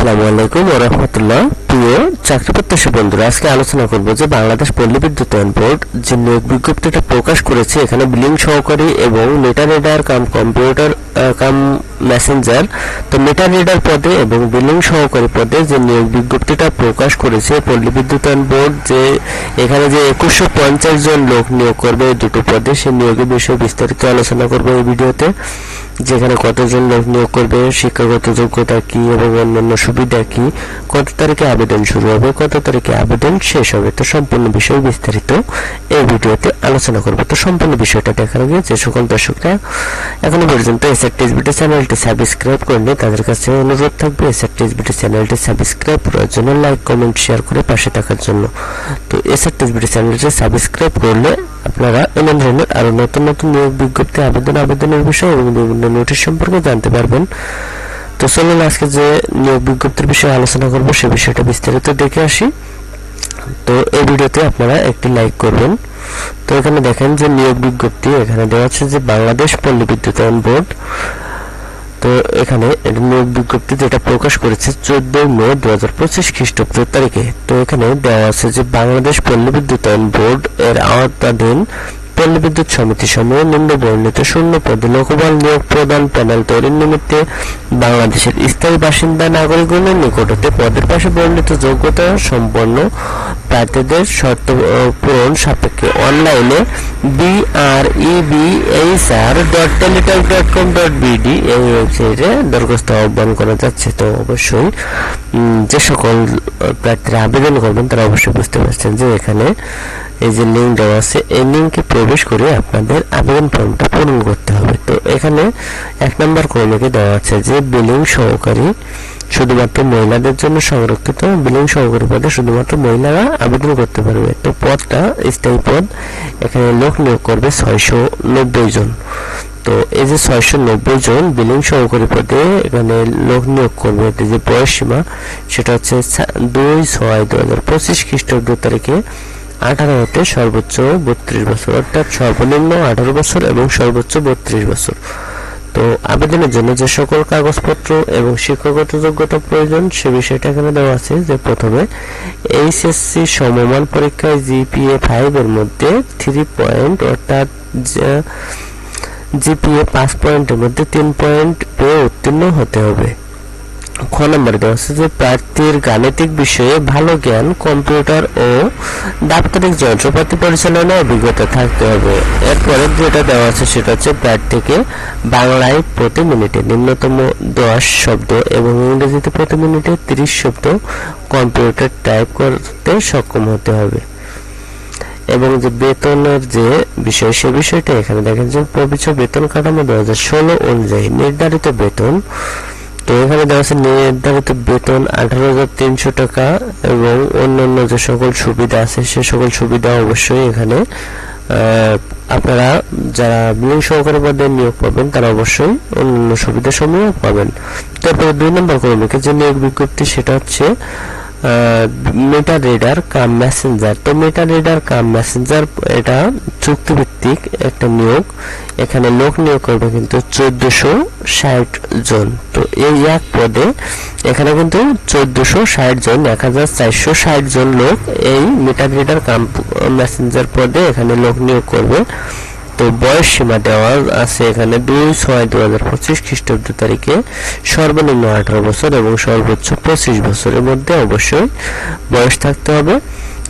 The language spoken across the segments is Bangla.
আসসালামু আলাইকুম রাহমাতুল্লাহ। প্রিয় চাকরি প্রত্যাশী বন্ধুরা, আজকে আলোচনা করব যে বাংলাদেশ পল্লী বিদ্যুতায়ন বোর্ড যে নিয়োগ বিজ্ঞপ্তিটা প্রকাশ করেছে, এখানে বিলিং সহকারী এবং meter reader cum computer cum messenger তো মিটার রিডার পদে এবং বিলিং সহকারী পদে যে নিয়োগ বিজ্ঞপ্তিটা প্রকাশ করেছে পল্লী বিদ্যুতায়ন বোর্ড যে এখানে যে একুশশো পঞ্চাশ জন লোক নিয়োগ করবে এই দুটো পদে সে নিয়োগের বিষয়ে বিস্তারিত আলোচনা করব এই ভিডিওতে। যেখানে কতজন লোক নিয়োগ করবে, শিক্ষাগত যোগ্যতা কি এবং অন্যান্য সুবিধা কি, কত তারিখে আবেদন শুরু হবে, কত তারিখে আবেদন শেষ হবে, তো সম্পূর্ণ বিষয় বিস্তারিত এই ভিডিওতে আলোচনা করব। তো সম্পূর্ণ বিষয়টা দেখার আগে যে সকল দর্শকরা এখনও পর্যন্ত এসআর টিএসবিটি চ্যানেলটি সাবস্ক্রাইব করেনি তাদের কাছে অনুরোধ থাকবে এসআর টিএসবিটি চ্যানেলটি সাবস্ক্রাইব করার জন্য, লাইক, কমেন্ট, শেয়ার করে পাশে থাকার জন্য। তো এসআর টিএসবিটি চ্যানেলটি সাবস্ক্রাইব করলে আপনারা এমন ধরনের আরও নতুন নতুন নিয়োগ বিজ্ঞপ্তি, আবেদন, আবেদনের বিষয়ে এবং বিভিন্ন নোটিশ সম্পর্কে জানতে পারবেন। তো চলুন আজকে যে নিয়োগ বিজ্ঞপ্তির বিষয়ে আলোচনা করব, সে বিষয়টা বিস্তারিত দেখে আসি। তো এই ভিডিওতে আপনারা একটি লাইক করবেন। তো এখানে দেখেন যে নিয়োগ বিজ্ঞপ্তি এখানে দেওয়া আছে যে বাংলাদেশ পল্লী বিদ্যুতায়ন বোর্ড তো এখানে নিয়োগ বিজ্ঞপ্তি যেটা প্রকাশ করেছে চোদ্দই মে দু হাজার পঁচিশ খ্রিস্টাব্দ তারিখে। তো এখানে দেওয়া আছে যে বাংলাদেশ পল্লী বিদ্যুতায়ন বোর্ড এর আওতাধীন পল্লী বিদ্যুৎ সমিতি সমূহ নিম্ন বর্ণিত শূন্য পদে লোকবল নিয়োগ প্রদান প্যানেল তৈরির নিমিত্তে বাংলাদেশের স্থায়ী বাসিন্দা নাগরিকগণের নিকট হতে পদের পাশে বর্ণিত যোগ্যতা সম্পন্ন প্রার্থীদের শর্ত পূরণ সাপেক্ষে অনলাইনে BREBHR dot Teletalk dot com dot BD এই ওয়েবসাইটে দরখাস্ত আহ্বান করা যাচ্ছে। তো অবশ্যই যে সকল প্রার্থীরা আবেদন করবেন তারা অবশ্যই বুঝতে পারছেন যে এখানে এই যে লিঙ্ক দেওয়া আছে, এই লিঙ্কে প্রবেশ করে আপনাদের আবেদন ফর্মটা পূরণ করতে হবে। তো এখানে এক নম্বর ক্রমিকে দেওয়া আছে যে বিলিং সহকারী শুধুমাত্র মহিলাদের জন্য সংরক্ষিত বিলিং সহকারী পদে শুধুমাত্র মহিলারা আবেদন করতে পারবে। তো পদটা, স্থায়ী পদ, এখানে লোক নিয়োগ করবে ছয়শো নব্বই জন। তো এই যে ছয়শো নব্বই জন বিলিং সহকারী পদে এখানে লোক নিয়োগ করবে যে বয়স সীমা সেটা হচ্ছে দুই ছয় দু হাজার পঁচিশ খ্রিস্টাব্দ তারিখে আঠারো হতে সর্বোচ্চ বত্রিশ বছর, অর্থাৎ সর্বনিম্ন আঠারো বছর এবং সর্বোচ্চ বত্রিশ বছর। তো আবেদনের জন্য যে সকল কাগজপত্র এবং শিক্ষাগত যোগ্যতা প্রয়োজন সে বিষয়টা এখানে দেওয়া আছে যে প্রথমে এইচএসসি সমমান পরীক্ষায় জিপিএ ফাইভ এর মধ্যে থ্রি পয়েন্ট অর্থাৎ জিপিএ পাঁচ পয়েন্টের মধ্যে তিন পয়েন্ট পেয়ে উত্তীর্ণ হতে হবে। খ নম্বরে দেওয়া আছে যে, প্রার্থীর গাণিতিক বিষয়ে ভালো জ্ঞান, কম্পিউটার ও দাপ্তরিক যন্ত্রপাতি পরিচালনায় অভিজ্ঞতা থাকতে হবে। এরপরে যেটা দেওয়া আছে সেটা হচ্ছে প্রার্থীকে বাংলায় প্রতি মিনিটে নিম্নতম দশ শব্দ এবং ইংরেজিতে প্রতি মিনিটে তিরিশ শব্দ কম্পিউটার টাইপ করতে সক্ষম হতে হবে। এবং যে বেতনের যে বিষয়, সে বিষয়টা এখানে দেখেন যে প্রবিচ্ছ বেতন কাঠামো দু হাজার ষোলো অনুযায়ী নির্ধারিত বেতন তো এখানে দেওয়া আছে নির্ধারিত বেতন আঠারো হাজার তিনশো টাকা এবং অন্যান্য যে সকল সুবিধা আছে, সে সকল সুবিধা অবশ্যই এখানে আপনারা যারা বিলিং সহকারী পদে নিয়োগ পাবেন, তারা অবশ্যই অন্যান্য সুবিধা সমূহ পাবেন। তারপরে দুই নম্বর কর্মীকে যে নিয়োগ বিজ্ঞপ্তি, সেটা হচ্ছে মিটার রিডার কাম মেসেঞ্জার তো মিটার রিডার কাম মেসেঞ্জার এটা চুক্তিভিত্তিক একটা নিয়োগ। এখানে লোক নিয়োগ করবে কিন্তু চোদ্দশো ষাট জন। তো এই এক পদে এখানে কিন্তু চোদ্দশো ষাট জন, এক হাজার চারশো ষাট জন লোক এই মিটার রিডার কাম মেসেঞ্জার পদে এখানে লোক নিয়োগ করবে। তো বয়স সীমা দেওয়া আছে এখানে দুই ছয় দু হাজার পঁচিশ খ্রিস্টাব্দ তারিখে। সর্বনিম্ন আঠারো বছর এবং সর্বোচ্চ পঁচিশ বছরের মধ্যে অবশ্যই বয়স থাকতে হবে।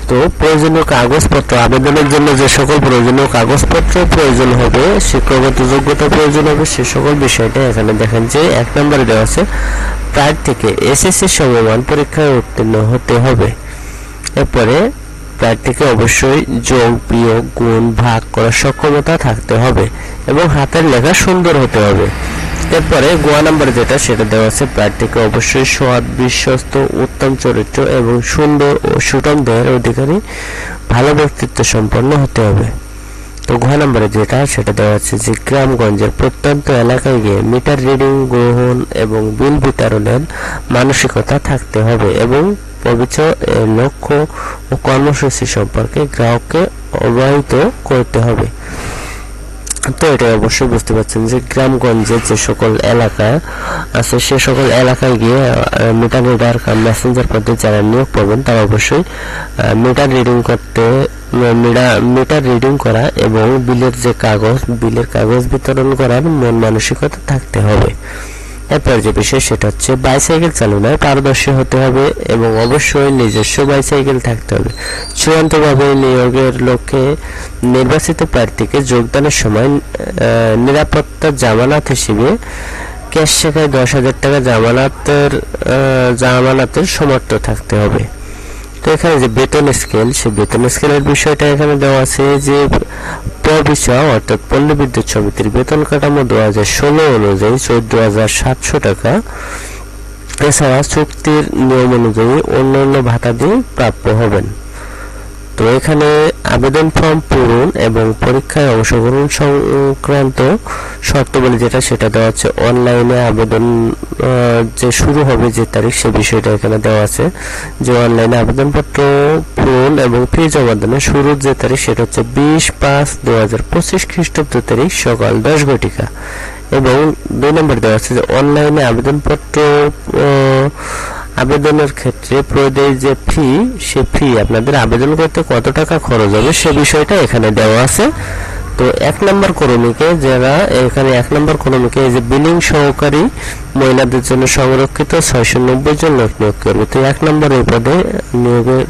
তো প্রয়োজনীয় কাগজপত্র, আবেদনের জন্য যে সকল প্রয়োজনীয় কাগজপত্র প্রয়োজন হবে শিক্ষাগত যোগ্যতা প্রয়োজন হবে, সে সকল বিষয়টা এখানে দেখেন যে এক নম্বরে দেওয়া আছে প্রার্থীকে এসএসসি সমমান পরীক্ষায় উত্তীর্ণ হতে হবে। এরপরে প্রার্থীকে অবশ্যই যোগ, বিয়োগ, গুণ ভাগ করার সক্ষমতা থাকতে হবে এবং হাতের লেখা সুন্দর হতে হবে। এরপরে গোয়া নাম্বার যেটা, সেটা দেওয়া আছে প্রার্থীকে অবশ্যই সৎ বিশ্বস্ত, উত্তম চরিত্র এবং সুন্দর ও সুটম দেহের অধিকারী, ভালো ব্যক্তিত্ব সম্পন্ন হতে হবে। তো ঘ নম্বরে যেটা, সেটা দেওয়া আছে যে গ্রামগঞ্জের প্রত্যন্ত এলাকায় গিয়ে মিটার রিডিং, গ্রহণ এবং বিল বিতরণের মানসিকতা থাকতে হবে এবং পবিত্র লক্ষ্য ও কর্মসূচি সম্পর্কে গ্রাহককে অবহিত করতে হবে। তো এটা অবশ্যই বুঝতে পারছেন যে গ্রামগঞ্জে যে সকল এলাকা আছে, সে সকল এলাকায় গিয়ে মিটার রিডার মেসেঞ্জার পদ্ধতি যারা নিয়োগ পাবেন তারা অবশ্যই মিটার রিডিং করতে মিটার রিডিং করা এবং বিলের যে কাগজ, বিলের কাগজ বিতরণ করার মন মানসিকতা থাকতে হবে। এরপর যে বিষয় সেটা হচ্ছে বাইসাইকেল চালনায় পারদর্শী হতে হবে এবং অবশ্যই নিজস্ব বাইসাইকেল থাকতে হবে। চূড়ান্তভাবে নিয়োগের লক্ষ্যে নির্বাচিত প্রার্থীকে যোগদানের সময় নিরাপত্তা জামানত হিসেবে ক্যাশ শাখায় দশ হাজার টাকা জামানাতের জামানাতের সমর্থ থাকতে হবে। তো এখানে যে বেতন স্কেল সেই বেতন স্কেলের বিষয়টা এখানে দেওয়া আছে যে প্রবিচা অর্থাৎ পল্লী বিদ্যুৎ সমিতির বেতন কাঠামো দু হাজার ষোলো অনুযায়ী চোদ্দ হাজার সাতশো টাকা। এছাড়া চুক্তির নিয়ম অনুযায়ী অন্যান্য ভাতা দিয়ে প্রাপ্য হবেন। তো এখানে আবেদন ফর্ম পূরণ এবং পরীক্ষায় অংশগ্রহণ সংক্রান্ত শর্তাবলী যেটা, সেটা দেওয়া আছে অনলাইনে আবেদন যে শুরু হবে যে তারিখ, সে বিষয়টা এখানে দেওয়া আছে। যে অনলাইনে আবেদনপত্র পূরণ এবং ফি জমা দানের শুরুর যে তারিখ, সেটা হচ্ছে বিশ পাঁচ দু হাজার পঁচিশ খ্রিস্টাব্দ তারিখ, সকাল দশ ঘটিকা। এবং দুই নম্বর দেওয়া আছে যে অনলাইনে আবেদনপত্র আবেদনের ক্ষেত্রে প্রয়োজনীয় যে ফি সে ফি আপনাদের আবেদন করতে কত টাকা খরচ হবে সে বিষয়টা এখানে দেওয়া আছে। তো এক নম্বর কর্মীকে যারা, এখানে এক নম্বর কর্মীকে এই যে বিলিং সহকারী মহিলাদের জন্য সংরক্ষিত ছয়শো নব্বই জন লোক নিয়োগ করবে। তো এক নম্বর এই পদে নিয়োগের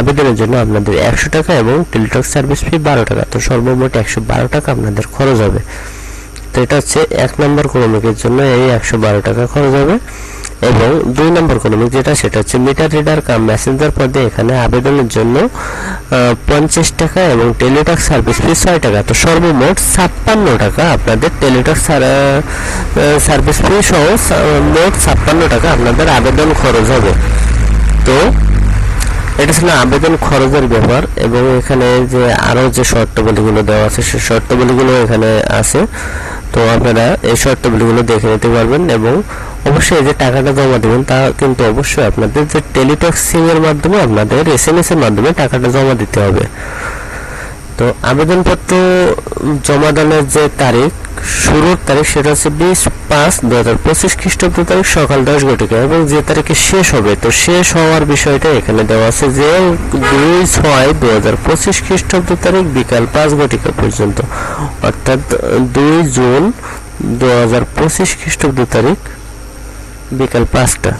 আবেদনের জন্য আপনাদের একশো টাকা এবং টেলিটক সার্ভিস ফি বারো টাকা। তো সর্বমোট একশো বারো টাকা আপনাদের খরচ হবে। তো এটা হচ্ছে এক নম্বর কর্মীকের জন্য এই একশো বারো টাকা খরচ হবে। এবং দুই নম্বর কর্মী যেটা, সেটা হচ্ছে মিটার রিডার কাম মেসেঞ্জার পদে এখানে আবেদনের জন্য পঞ্চাশ টাকা এবং টেলিটক সার্ভিস ফি ছয় টাকা। তো সর্বমোট ছাপ্পান্ন টাকা আপনাদের টেলিটক সার্ভিস ফি সহ মোট ছাপ্পান্ন টাকা আপনাদের আবেদন খরচ হবে। তো এটা ছিল আবেদন খরচের ব্যাপার এবং এখানে যে আরও যে শর্তাবলীগুলো দেওয়া আছে সেই শর্তাবলীগুলো এখানে আছে। তো আপনারা এই শর্তাবলীগুলো দেখে নিতে পারবেন এবং অবশ্যই যে টাকাটা জমা দেবেন, তা কিন্তু অবশ্যই আপনাদের যে টেলিটক সিম এর মাধ্যমে আপনাদের এস এম এস এর মাধ্যমে টাকাটা জমা দিতে হবে। তো আবেদনপত্র জমা দানের যে তারিখ, শুরুর তারিখ সেটা হচ্ছে বিশ পাঁচ দু হাজার পঁচিশ খ্রিস্টাব্দ তারিখ সকাল দশ ঘটিকা এবং যে তারিখে শেষ হবে, তো শেষ হওয়ার বিষয়টা এখানে দেওয়া আছে যে দুই ছয় দু হাজার পঁচিশ খ্রিস্টাব্দ তারিখ বিকাল পাঁচ ঘটিকা পর্যন্ত। অর্থাৎ দুই জুন দু হাজার পঁচিশ খ্রিস্টাব্দ তারিখ বিকাল পাঁচটা